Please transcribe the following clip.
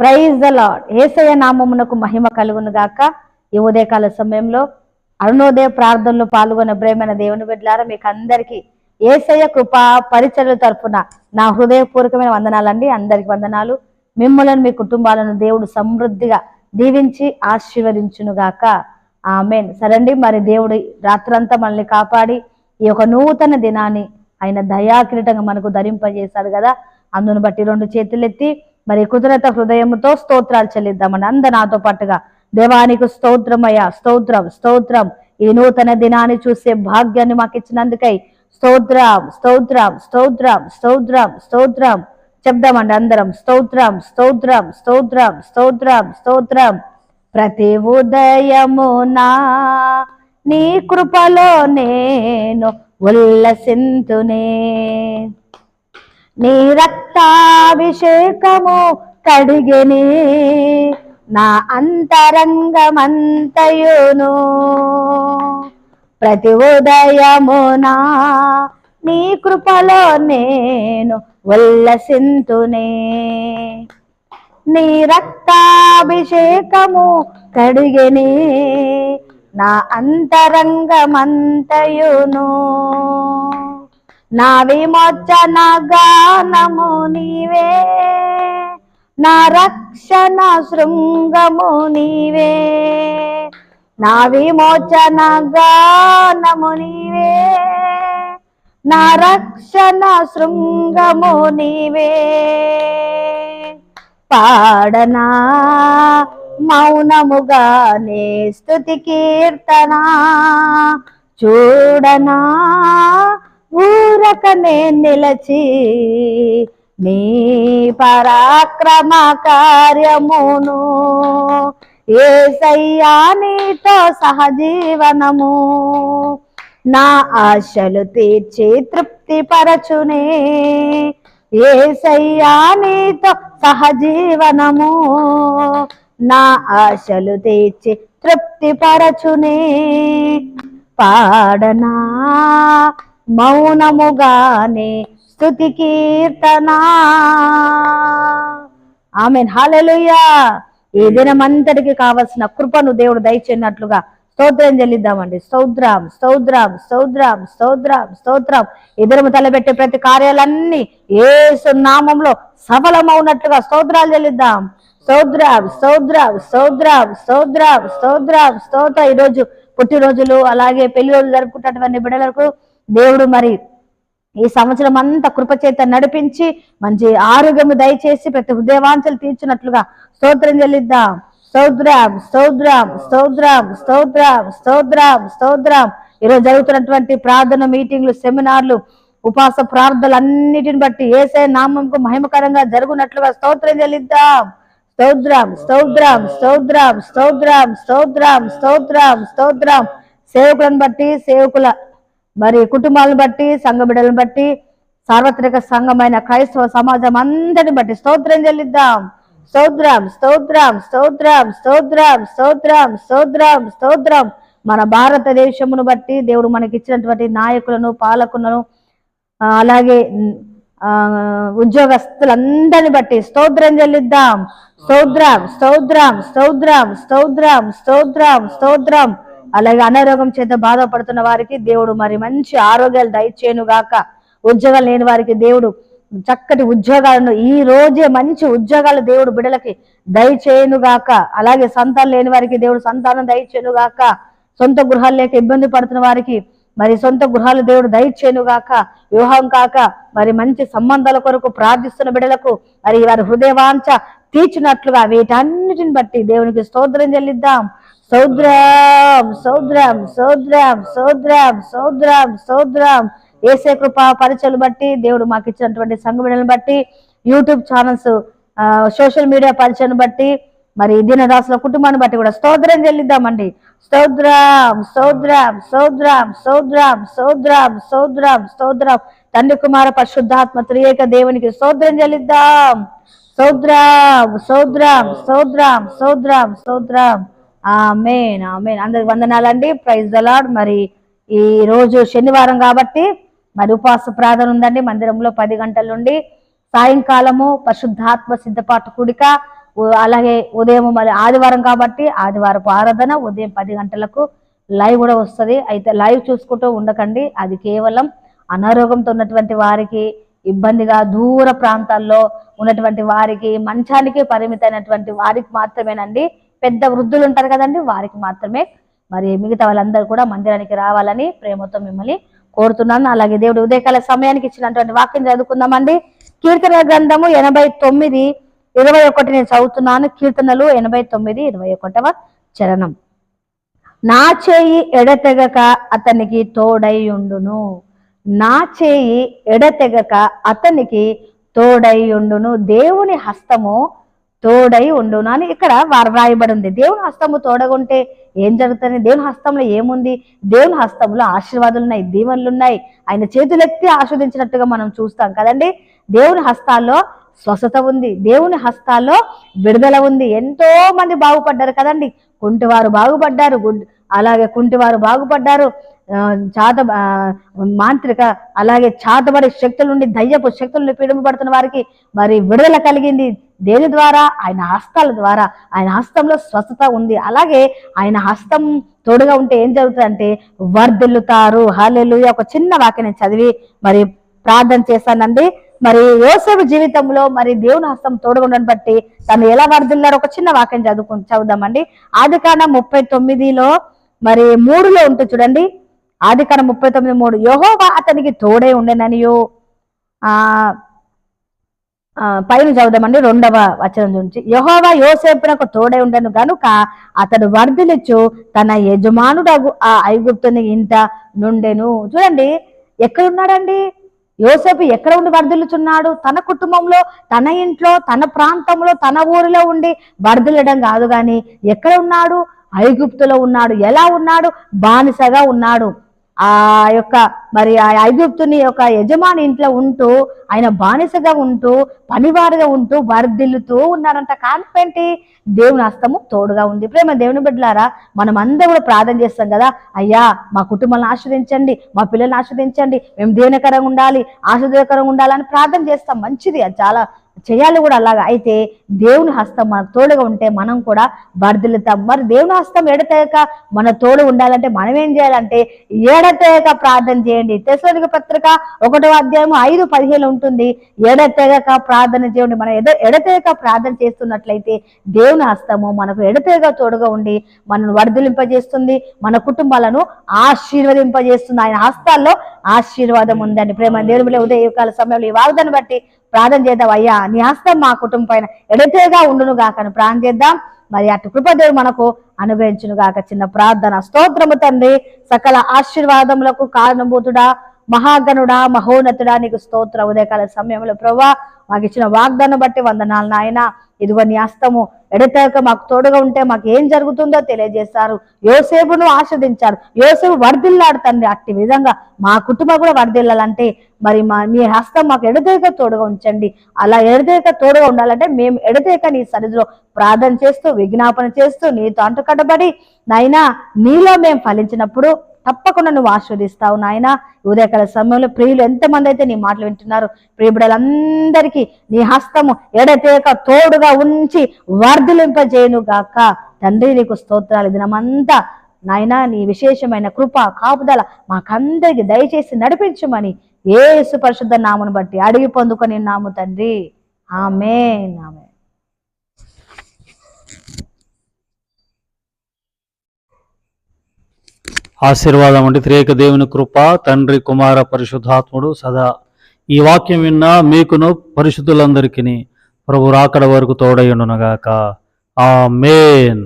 Praise the lord ఏసయ నామమునకు మహిమ కలుగును గాక. ఈ ఉదయకాల సమయంలో అరుణోదయ ప్రార్థనలో పాల్గొన్న ప్రేమైన దేవుని బిడ్డలారా మీకు అందరికీ ఏసయ్య కృపా పరిచర్ల తరఫున నా హృదయపూర్వకమైన వందనాలండి. అందరికి వందనాలు. మిమ్మలను మీ కుటుంబాలను దేవుడు సమృద్ధిగా దీవించి ఆశీర్వదించును గాక. ఆమెన్. సరండి మరి దేవుడు రాత్రంతా మనల్ని కాపాడి ఈ యొక్క నూతన దినాన్ని ఆయన దయాకిరీటంగా మనకు ధరింపజేశాడు కదా. అందును బట్టి రెండు చేతులెత్తి మరి కుదరత హృదయంతో స్తోత్రాలు చెల్లిద్దామని అంద నాతో పాటుగా దేవానికి స్తోత్రమయ్యా స్తోత్రం స్తోత్రం. ఈ నూతన దినాన్ని చూసే భాగ్యాన్ని మాకు ఇచ్చినందుకై స్తోత్రం స్తోత్రం స్తోత్రం స్తోత్రం స్తోత్రం. చెప్దామండి అందరం స్తోత్రం స్తోత్రం స్తోత్రం స్తోత్రం స్తోత్రం. ప్రతి ఉదయమునా నీ కృపలో నేను ఉల్లసింతునే. నీ రక్తాభిషేకము కడిగిని నా అంతరంగమంతయును. ప్రతి ఉదయమునా నీ కృపలో నేను ఉల్లసింతునే. నీ రక్తాభిషేకము కడిగిని నా అంతరంగమంతయును. నా విమోచన గానము నీవే. నా రక్షణ శృంగము నీవే. నా విమోచన గానము నీవే. నా రక్షణ శృంగము నీవే. పాడనా మౌనముగానే స్థుతి కీర్తనా. చూడనా ఊరకనే నిలచి నీ పరాక్రమ కార్యమును ఏసయ్యా నీతో సహజీవనము. నా ఆశలు తీర్చి తృప్తి పరచునే ఏసయ్యా నీతో సహజీవనము. నా ఆశలు తీర్చి తృప్తి పరచునే పాడనా మౌనముగానే స్థుతి కీర్తనా. ఆమె హాలెలుయా ఈ దినమంతటికి కావలసిన కృపను దేవుడు దయచేనట్లుగా స్తోత్రం చెల్లిద్దామండి. స్తోత్రం స్తోత్రం స్తోత్రం స్తోత్రం స్తోత్రం. ఇద్దరము తలబెట్టే ప్రతి కార్యాలన్నీ ఏసు నామంలో సఫలమవునట్లుగా స్తోత్రాలు చెల్లిద్దాం. స్తోత్రం స్తోత్రం స్తోత్రం స్తోత్రం స్తోత్రం స్తోత్ర. ఈరోజు పుట్టినరోజులు అలాగే పెళ్ళి రోజులు జరుపుకుంటున్నటువంటి బిడ్డలకు దేవుడు మరి ఈ సంవత్సరం అంతా కృపచేత నడిపించి మంచి ఆరోగ్యం దయచేసి ప్రతి హృదయవాంఛలు తీర్చినట్లుగా స్తోత్రం చెల్లిద్దాం. స్తోత్రం స్తోత్రం స్తోత్రం స్తోత్రం స్తోత్రం స్తోత్రం. ఈరోజు జరుగుతున్నటువంటి ప్రార్థన మీటింగ్లు సెమినార్లు ఉపాస ప్రార్థనలు అన్నిటిని బట్టి ఏసే నామంకు మహిమకరంగా జరుగునట్లుగా స్తోత్రం చెల్లిద్దాం. స్తోత్రం స్తోత్రం స్తోత్రం స్తోత్రం స్తోత్రం స్తోత్రం స్తోత్రం. సేవకులను బట్టి సేవకుల మరి కుటుంబాలను బట్టి సంఘ బిడ్డలను బట్టి సార్వత్రిక సంఘమైన క్రైస్తవ సమాజం అందరిని బట్టి స్తోత్రం చెల్లిద్దాం. స్తోత్రం స్తోత్రం స్తోత్రం స్తోత్రం స్తోత్రం స్తోత్రం స్తోత్రం. మన భారతదేశమును బట్టి దేవుడు మనకి ఇచ్చినటువంటి నాయకులను పాలకులను అలాగే ఉద్యోగస్తులందరిని బట్టి స్తోత్రం చెల్లిద్దాం. స్తోత్రం స్తోత్రం స్తోత్రం స్తోత్రం స్తోత్రం స్తోత్రం. అలాగే అనారోగ్యం చేత బాధపడుతున్న వారికి దేవుడు మరి మంచి ఆరోగ్యాలు దయచేయను గాక. ఉద్యోగాలు లేని వారికి దేవుడు చక్కటి ఉద్యోగాలను ఈ రోజే మంచి ఉద్యోగాలు దేవుడు బిడలకి దయచేయను గాక. అలాగే సంతానం లేని వారికి దేవుడు సంతానం దయచేయను గాక. సొంత గృహాలు లేక ఇబ్బంది పడుతున్న వారికి మరి సొంత గృహాలు దేవుడు దయచేయను గాక. వివాహం కాక మరి మంచి సంబంధాల కొరకు ప్రార్థిస్తున్న బిడలకు మరి వారి హృదయవాంఛ తీర్చినట్లుగా వీటన్నిటిని బట్టి దేవునికి స్తోత్రం చెల్లిద్దాం. సౌద్రం సౌద్రం సౌద్రం సౌద్రం సౌద్రం సౌద్రం ఏసే కృప పరిచయలు బట్టి దేవుడు మాకు ఇచ్చినటువంటి సంఘ బట్టి యూట్యూబ్ ఛానల్స్ సోషల్ మీడియా పరిచయం బట్టి మరి దీనదాసుల కుటుంబాన్ని బట్టి కూడా స్తోత్రం చెల్లిద్దామండి స్తోత్రం స్తోత్రం స్తోత్రం స్తోత్రం స్తోత్రం స్తోత్రం స్తోత్రం తండ్రి కుమార పరిశుద్ధాత్మ త్రియేక దేవునికి స్తోత్రం చెల్లిద్దాం స్తోత్రం స్తోత్రం స్తోత్రం స్తోత్రం స్తోత్రం ఆమెన్ ఆమెన్. అందరికి వందనాలండి. ప్రైజ్ దలాడ్ మరి ఈ రోజు శనివారం కాబట్టి మరి ఉపవాస ప్రార్థన ఉందండి. మందిరంలో పది గంటల నుండి సాయంకాలము పరిశుద్ధాత్మ సిద్ధపాటు కూడిక అలాగే ఉదయం మరి ఆదివారం కాబట్టి ఆదివారపు ఆరాధన ఉదయం పది గంటలకు లైవ్ కూడా వస్తుంది. అయితే లైవ్ చూసుకుంటూ ఉండకండి. అది కేవలం అనారోగ్యంతో ఉన్నటువంటి వారికి ఇబ్బందిగా దూర ప్రాంతాల్లో ఉన్నటువంటి వారికి మంచానికి పరిమితమైనటువంటి వారికి మాత్రమేనండి. పెద్ద వృద్ధులు ఉంటారు కదండి వారికి మాత్రమే. మరి మిగతా వాళ్ళందరూ కూడా మందిరానికి రావాలని ప్రేమతో మిమ్మల్ని కోరుతున్నాను. అలాగే దేవుడు ఉదయకాల సమయానికి ఇచ్చినటువంటి వాక్యం చదువుకుందామండి. కీర్తన గ్రంథము ఎనభై తొమ్మిది ఇరవై ఒకటి నేను చదువుతున్నాను. కీర్తనలు ఎనభై తొమ్మిది ఇరవై ఒకటవ చరణం. నా చేయి ఎడతెగక అతనికి తోడై ఉండును. నా చేయి ఎడతెగక అతనికి తోడై ఉండును. దేవుని హస్తము తోడై ఉండును అని ఇక్కడ వారు రాయబడి ఉంది దేవుని హస్తము తోడగుంటే ఏం జరుగుతుంది? దేవుని హస్తంలో ఏముంది? దేవుని హస్తంలో ఆశీర్వాదాలు ఉన్నాయి దీవెనలు ఉన్నాయి ఆయన చేతులెత్తి ఆస్వాదించినట్టుగా మనం చూస్తాం కదండి? దేవుని హస్తాల్లో స్వస్థత ఉంది. దేవుని హస్తాల్లో విడుదల ఉంది. ఎంతో మంది బాగుపడ్డారు కదండి? కొంటివారు బాగుపడ్డారు. గుడ్ అలాగే కుంటివారు బాగుపడ్డారు. చాత మాంత్రిక అలాగే చాతబడే శక్తుల నుండి దయ్యపు శక్తుల నుండి పీడింపబడుతున్న వారికి మరి విడుదల కలిగింది. దేని ద్వారా? ఆయన హస్తాల ద్వారా. ఆయన హస్తంలో స్వస్థత ఉంది. అలాగే ఆయన హస్తం తోడుగా ఉంటే ఏం జరుగుతుందంటే వర్ధిల్లుతారు. హాలెలు ఒక చిన్న వాక్యం చదివి మరి ప్రార్థన చేశానండి. మరి యోసేపు జీవితంలో మరి దేవుని హస్తం తోడుగుండని బట్టి తను ఎలా వర్ధిల్లారో ఒక చిన్న వాక్యం చదువుకు చదువుదామండి. ఆది కాండ ముప్పై తొమ్మిదిలో మరి మూడులో ఉంటుంది చూడండి. ఆది ముప్పై తొమ్మిది మూడు. యహోవా అతనికి తోడే ఉండేననియో. ఆ, పైన చదువుదామండి రెండవ వచనం నుంచి. యహోవా యోసేపునకు తోడే ఉండను గనుక అతడు వర్ధిలిచ్చు తన యజమానుడగు ఆ ఐగుప్తుని ఇంట నుండెను. చూడండి ఎక్కడున్నాడండి? యోసేపు ఎక్కడ ఉండి వర్ధిల్లుచున్నాడు? తన కుటుంబంలో తన ఇంట్లో తన ప్రాంతంలో తన ఊరిలో ఉండి వర్ధిల్లడం కాదు కానీ ఎక్కడ ఉన్నాడు? ఐగుప్తులో ఉన్నాడు. ఎలా ఉన్నాడు? బానిసగా ఉన్నాడు. ఆ యొక్క మరి ఆ ఐగుప్తుని యొక్క యజమాని ఇంట్లో ఉంటూ ఆయన బానిసగా ఉంటూ పనివారుగా ఉంటూ వర్ధిల్లుతూ ఉన్నారంట. కారణం ఏంటి దేవుని హస్తము తోడుగా ఉంది. ప్రేమ దేవుని బిడ్డలారా మనం అందరం కూడా ప్రార్థన చేస్తాం కదా. అయ్యా మా కుటుంబాలను ఆశ్రదించండి మా పిల్లల్ని ఆశ్రదించండి మేము దేవునికరంగా ఉండాలి? ఆశ్రదకరంగా ఉండాలని ప్రార్థన చేస్తాం. మంచిది. అది చాలా చేయాలి కూడా అలాగా. అయితే దేవుని హస్తం మనకు తోడుగా ఉంటే మనం కూడా వర్ధిల్లుతాం మరి దేవుని హస్తం ఎడతేక మన తోడు ఉండాలంటే మనం ఏం చేయాలంటే ఏడతేక ప్రార్థన చేయండి. తెసలిక పత్రిక ఒకటో అధ్యాయం ఐదు పదిహేను ఉంటుంది. ఎడతెగక ప్రార్థన చేయండి. మనం ఎడ ఎడతెగక ప్రార్థన చేస్తున్నట్లయితే దేవుని హస్తము మనకు ఎడతెగక తోడుగా ఉండి మనను వర్ధలింపజేస్తుంది మన కుటుంబాలను ఆశీర్వదింపజేస్తుంది. ఆయన హస్తాల్లో ఆశీర్వాదం ఉందండి. ప్రేమ దేవుని ఉదయకాల సమయంలో ఈ వాగ్దాన్ని బట్టి ప్రార్థన చేద్దాం. అయ్యా నీ హస్తం మా కుటుంబం పైన ఎడతేగా ఉండును గాక అని చేద్దాం. మరి అటు కృపదేవుడు మనకు అనుగ్రహించును గాక చిన్న ప్రార్థన. స్తోత్రము తండ్రి. సకల ఆశీర్వాదములకు కారణభూతుడా. మహాగణుడా మహోన్నతుడా నీకు స్తోత్ర. ఉదయకాల సమయంలో ప్రభా మాకు ఇచ్చిన వాగ్దానం బట్టి వందనాలు నాయన. ఇదిగో నీ హస్తము ఎడతెగక మాకు తోడుగా ఉంటే మాకు ఏం జరుగుతుందో తెలియజేశారు. యోసేపును ఆస్వాదించారు. యోసేపు వర్ధిల్లాడు తండ్రి. అట్టి విధంగా మా కుటుంబం కూడా వర్ధిల్లాలంటే మరి మా మీ హస్తం మాకు ఎడతెగక తోడుగా ఉంచండి. అలా ఎడతెగక తోడుగా ఉండాలంటే మేము ఎడతెగక నీ సరిధిలో ప్రార్థన చేస్తూ విజ్ఞాపన చేస్తూ నీతో అంటుకట్టబడి నాయనా నీలో మేము ఫలించినప్పుడు తప్పకుండా నువ్వు ఆస్వాదిస్తావు నాయన. ఉదయకాల సమయంలో ప్రియులు ఎంతమంది అయితే నీ మాటలు వింటున్నారు ప్రియబిడలందరికీ నీ హస్తము ఎడతేక తోడుగా ఉంచి వర్ధలింపజేయను గాక. తండ్రి నీకు స్తోత్రాలు. దినమంతా నాయన నీ విశేషమైన కృప కాపుదల మాకందరికి దయచేసి నడిపించమని ఏసు పరిశుద్ధ నామను బట్టి అడిగి పొందుకొని నాము తండ్రి. ఆమె ఆమె ఆశీర్వాదం అంటే త్రేక దేవుని కృప తండ్రి కుమార పరిశుద్ధాత్ముడు సదా ఈ వాక్యం విన్నా మీకును పరిశుద్ధులందరికీ ప్రభు రాకడ వరకు తోడయ్యుండునగాక ఆ మేన్